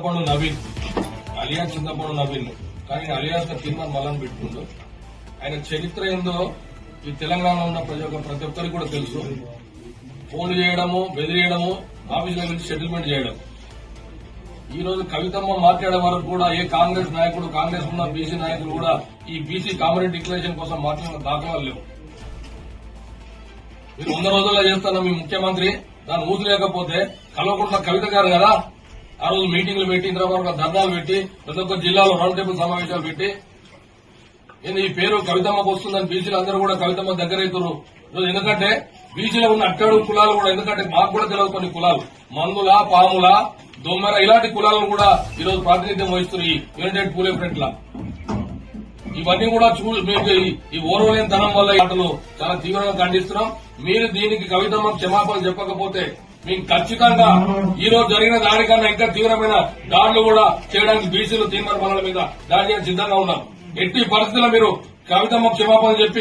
చింతపండు నవీన్ అలియా చింతపండు నవీన్. కానీ అలియాస్ తీర్మాన్ మలం పెట్టుకుంటూ ఆయన చరిత్ర ఏందో ఈ తెలంగాణలో ఉన్న ప్రతి ఒక్క ప్రతి ఒక్కరికి కూడా తెలుసు. ఫోన్ చేయడము బెదిరియడము ఆఫీసుల గురించి సెటిల్మెంట్ చేయడం. ఈ రోజు కవితమ్మ మాట్లాడే వరకు కూడా ఏ కాంగ్రెస్ నాయకుడు కాంగ్రెస్ ఉన్న బీసీ నాయకులు కూడా ఈ బీసీ కామరెడ్ డిక్లరేషన్ కోసం మాట్లాడిన దాఖలాలు లేవు. మీరు వంద రోజుల్లో చేస్తాను మీ ముఖ్యమంత్రి దాన్ని ఊసి లేకపోతే కలవకుండా కవిత గారు కదా? ఆ రోజు మీటింగ్లు పెట్టి ఇంద్రబాబు ధర్నాలు పెట్టి ప్రతి ఒక్క జిల్లాలో రౌండ్ టేబుల్ సమావేశాలు పెట్టి నేను ఈ పేరు కవితమ్మకు వస్తుందని బీసీలు అందరూ కూడా కవితమ్మ దగ్గర అవుతున్నారు ఎందుకంటే బీసీలో ఉన్న అట్టడు కులాలు కూడా ఎందుకంటే మాకు కూడా తెలియదు కొన్ని కులాలు. మందుల పాముల దొమ్మెర ఇలాంటి కులాలను కూడా ఈ రోజు ప్రాతినిధ్యం వహిస్తున్నారు ఈ యునైటెడ్ పూలే ఫ్రంట్ లా ఇవన్నీ కూడా చూ మీకు ఈ- ఓర్వలేని తనం వల్ల ఈ ఆటలు చాలా తీవ్రంగా ఖండిస్తున్నాం. మీరు దీనికి కవితమ్మ క్షమాపణ చెప్పకపోతే మీకు ఖచ్చితంగా ఈ రోజు జరిగిన దానికన్నా ఇంకా తీవ్రమైన దాడులు కూడా చేయడానికి బీసీలు తీర్మాన పనుల మీద దాడి చేయడానికి సిద్ధంగా ఉన్నాం. ఎట్టి పరిస్థితుల్లో మీరు కవితమ్మ క్షమాపణ చెప్పి